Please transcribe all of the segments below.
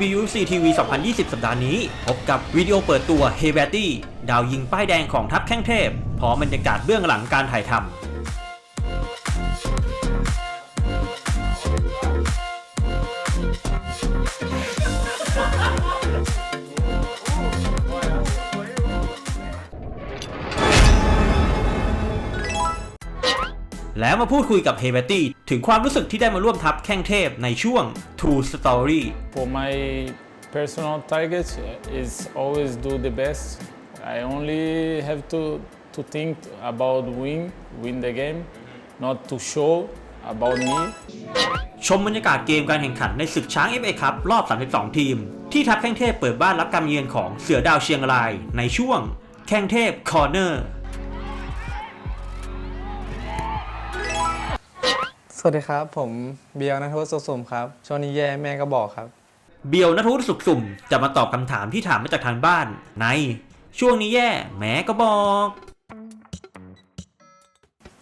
2 b u c TV 2020 สัปดาห์นี้ พบกับวิดีโอเปิดตัว h e b a t t y ดาวยิงป้ายแดงของทัพแข้งเทพ พร้อมบรรยากาศเบื้องหลังการถ่ายทำ แล้วมาพูดคุยกับเฮเบตตี้ถึงความรู้สึกที่ได้มาร่วมทัพแข้งเทพในช่วง True Story For my personal target is always do the best. I only have to to think about win win the game, not to show about me. ชมบรรยากาศเกมการแข่งขันในศึกช้าง FA ครับรอบ 32 ทีม ที่ทัพแข้งเทพเปิดบ้านรับการเยือนของเสือดาวเชียงรายในช่วง แข้งเทพคอร์เนอร์ สวัสดีครับ ผมเบียร์นัทวุฒิสุขสมครับ ช่วงนี้แย่แม่ก็บอกครับ เบียวนัทวุฒิสุขสุ่มจะมาตอบคำถามที่ถามมาจากทางบ้านใน ช่วงนี้แย่แม้ก็บอก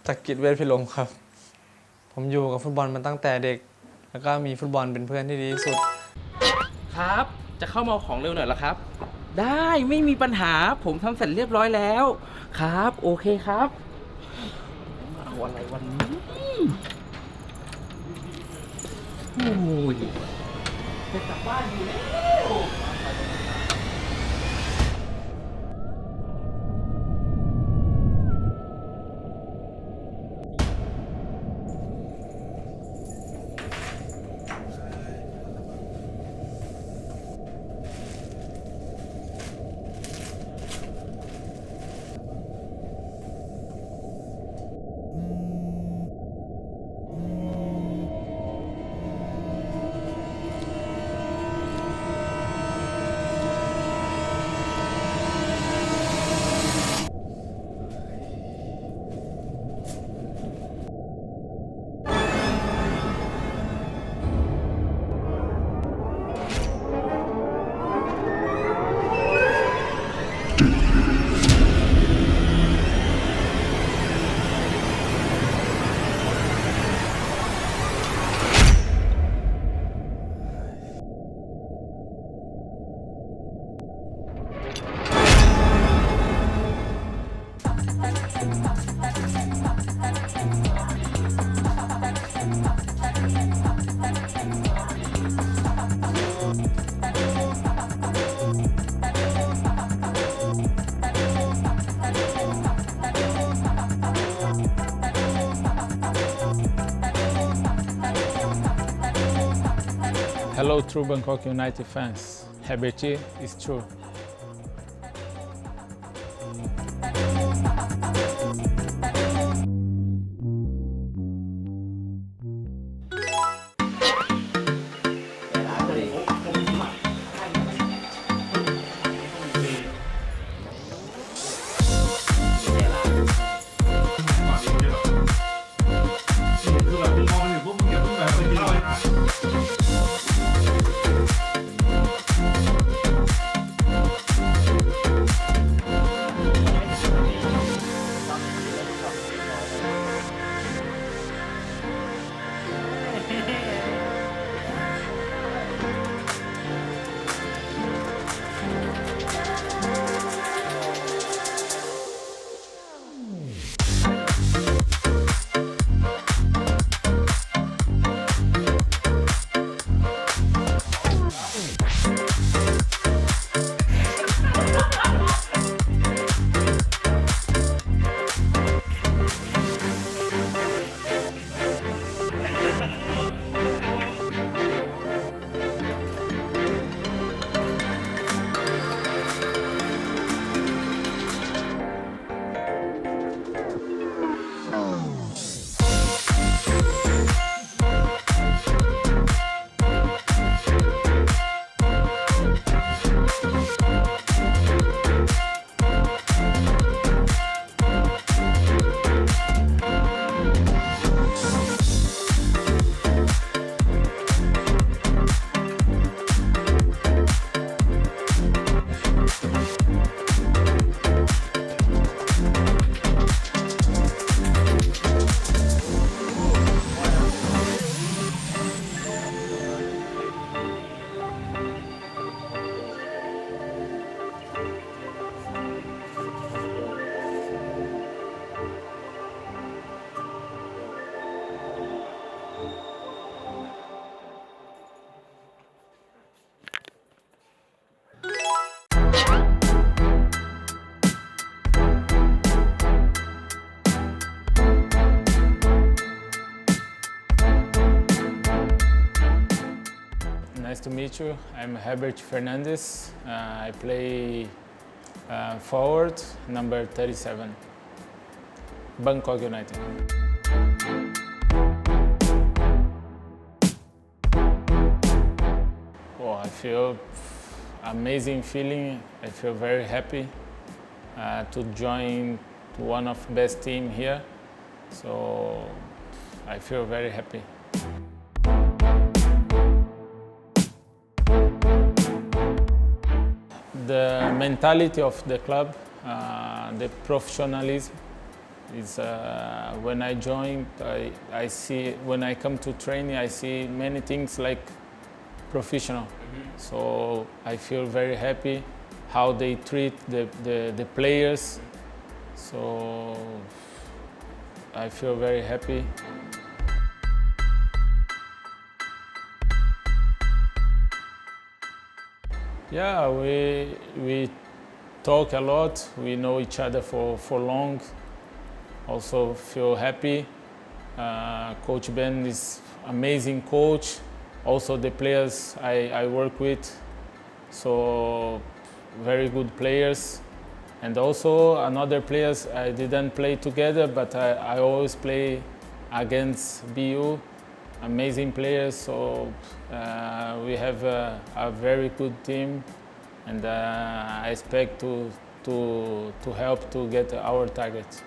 จากกิจเวทพิลมครับ ผมอยู่กับฟุตบอลมาตั้งแต่เด็ก แล้วก็มีฟุตบอลเป็นเพื่อนที่ดีที่สุด ครับ จะเข้ามาเอาของเร็วหน่อยเหรอครับ ได้ไม่มีปัญหาผมทำเสร็จเรียบร้อยแล้ว ครับ โอเคครับ เอาอะไรวันนี้ Ui. Você tá quase, né? true Bangkok United fans, Habit is true. I'm Herbert Fernandez. Uh, I play uh, forward, number 37, Bangkok United. Well, I feel amazing feeling. I feel very happy uh, to join one of best team here. So I feel very happy. Mentality of the club, uh, the professionalism is uh, when I joined, I, I see when I come to training, I see many things like professional. So I feel very happy how they treat the, the, the players. So I feel very happy. Yeah, we, we talk a lot. We know each other for, for long. Also feel happy. Uh, coach Ben is amazing coach. Also the players I, I work with, so very good players. And also another players I didn't play together, but I, I always play against BU. Amazing players, so uh, we have a, a very good team, and uh, I expect to, to, to help to get our targets.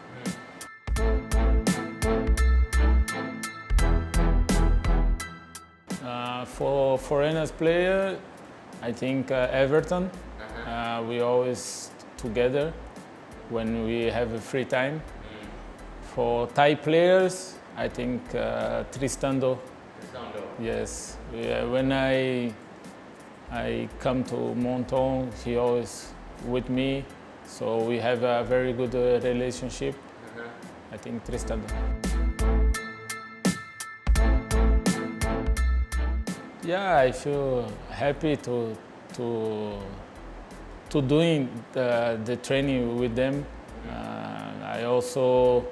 Uh, for foreigners player, I think uh, Everton. Uh, we always together when we have a free time. For Thai players, I think uh, Tristando. Yes, yeah, when I I come to Monton, he always with me, so we have a very good uh, relationship. I think Tristando. Yeah, I feel happy to to to doing the, the training with them. Uh, I also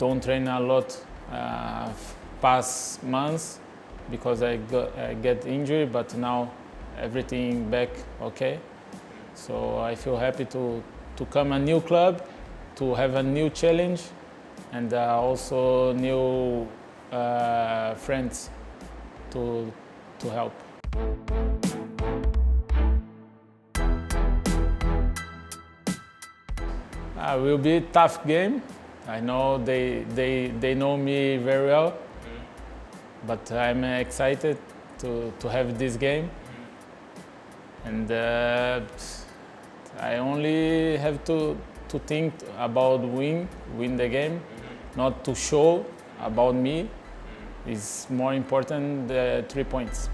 don't train a lot uh, past months because I, got, I get injured, but now everything back okay. So I feel happy to to come a new club, to have a new challenge, and uh, also new uh, friends to to help. Uh, will be a tough game. I know they, they, they know me very well, mm-hmm. but I'm excited to, to have this game. Mm-hmm. And uh, I only have to, to think about win, win the game, mm-hmm. not to show about me. It's more important the three points.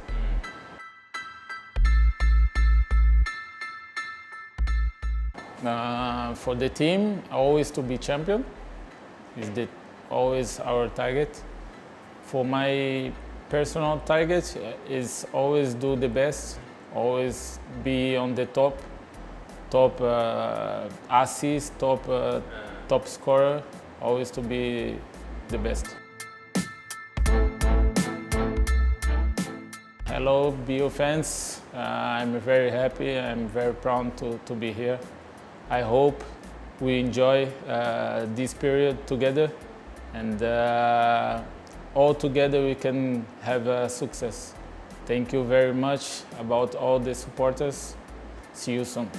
Uh, for the team, always to be champion is the, always our target. For my personal target is always do the best, always be on the top, top uh, assist, top uh, top scorer, always to be the best. Hello, BU fans. Uh, I'm very happy. I'm very proud to, to be here. I hope we enjoy uh, this period together and uh, all together we can have a success. Thank you very much about all the supporters. See you soon.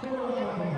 Chegou,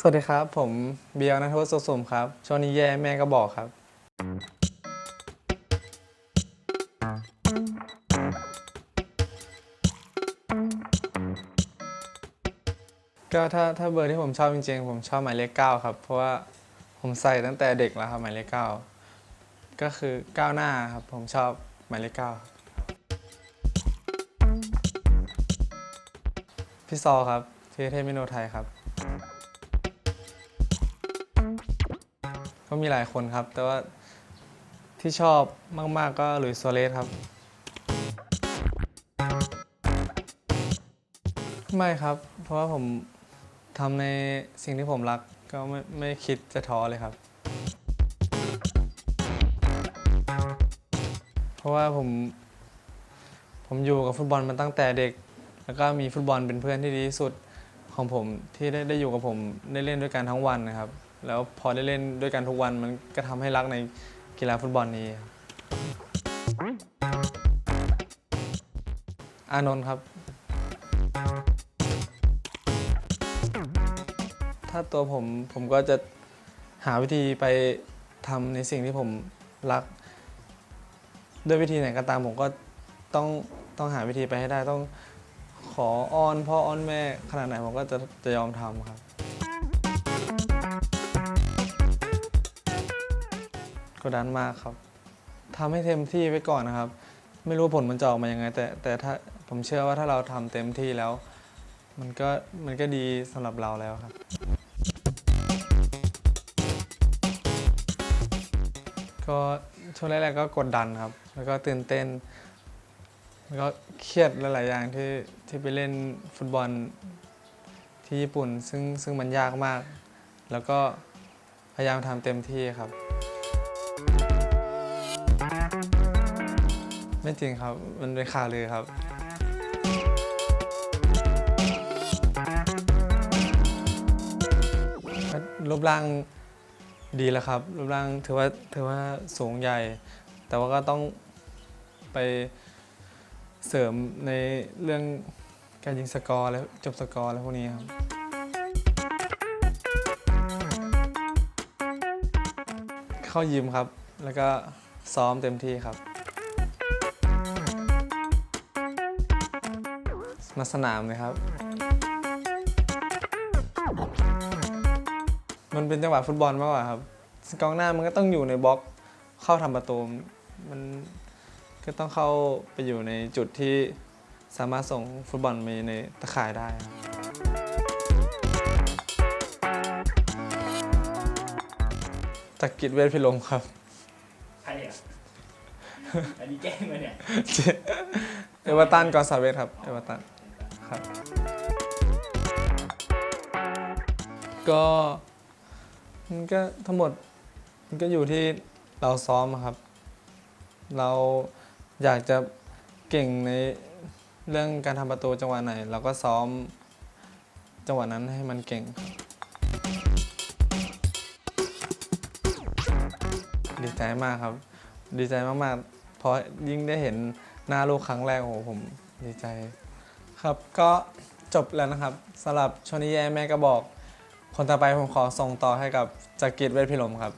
สวัสดีครับ ผมเบียร์นัทวัฒน์สุสมครับ ช่วงนี้แย่แม่ก็บอกครับ ก็ถ้าถ้าเบอร์ที่ผมชอบจริงๆ ผมชอบหมายเลขเก้าครับ เพราะว่าผมใส่ตั้งแต่เด็กแล้วครับหมายเลขเก้าก็คือก้าวหน้าครับ ผมชอบหมายเลขเก้าพี่ซอครับพี่เทพมิโนไทยครับ ก็มีหลายคนครับ แต่ว่าที่ชอบมากๆก็หลุยส์โซเลสครับ ไม่ครับ เพราะว่าผมทำในสิ่งที่ผมรักก็ไม่ไม่คิดจะท้อเลยครับ เพราะว่าผม ผมอยู่กับฟุตบอลมาตั้งแต่เด็ก แล้วก็มีฟุตบอลเป็นเพื่อนที่ดีที่สุดของผมที่ได้ได้อยู่กับผมได้เล่นด้วยกันทั้งวันนะครับ แล้วพอได้เล่นด้วยกันทุกวันมันก็ทำให้รักในกีฬาฟุตบอลนี้ครับอานนท์ครับ ถ้าตัวผมผมก็จะหาวิธีไปทำในสิ่งที่ผมรัก ด้วยวิธีไหนก็ตามผมก็ต้องต้องหาวิธีไปให้ได้ต้องขออ้อนพ่ออ้อนแม่ขนาดไหนผมก็จะจะยอมทำครับ กดดันมากครับทำให้เต็มที่ไว้ก่อนนะครับ ไม่รู้ผลมันจะออกมายังไง แต่แต่ถ้าผมเชื่อว่าถ้าเราทำเต็มที่แล้ว มันก็มันก็ดีสำหรับเราแล้วครับ ก็ช่วงแรกๆก็กดดันครับ แล้วก็ตื่นเต้น แล้วก็เครียดหลายๆอย่างที่ที่ไปเล่นฟุตบอลที่ญี่ปุ่น ซึ่งซึ่งมันยากมาก แล้วก็พยายามทำเต็มที่ครับ ไม่จริงครับ มันเป็นข่าวลือครับ รูปร่างดีแล้วครับ รูปร่างถือว่าถือว่าสูงใหญ่ แต่ว่าก็ต้องไปเสริมในเรื่องการยิงสกอร์และจบสกอร์และพวกนี้ครับ เข้ายิมครับ แล้วก็ซ้อมเต็มที่ครับ มาสนามเลยครับ มันเป็นจังหวะฟุตบอลมากกว่าครับกองหน้ามันก็ต้องอยู่ในบล็อกเข้าทำประตูมันก็ต้องเข้าไปอยู่ในจุดที่สามารถส่งฟุตบอลไปในตะข่ายได้ครับจากกิจเวทพิลมครับ ใครอะ อันนี้แจ้งมาเนี่ย เอเวอร์ตันกอนซาเวสครับ เอเวอร์ตัน ก็มันก็ทั้งหมดมันก็อยู่ที่เราซ้อมครับ เราอยากจะเก่งในเรื่องการทำประตูจังหวะไหน เราก็ซ้อมจังหวะนั้นให้มันเก่งครับดีใจมากครับ ดีใจมากๆเพราะยิ่งได้เห็นหน้าลูกครั้งแรกโอ้โหผมดีใจ ครับก็จบแล้วนะครับสำหรับชนี้แย่แม่ก็บอก คนต่อไปผมขอส่งต่อให้กับจักริดเวทพิลมครับ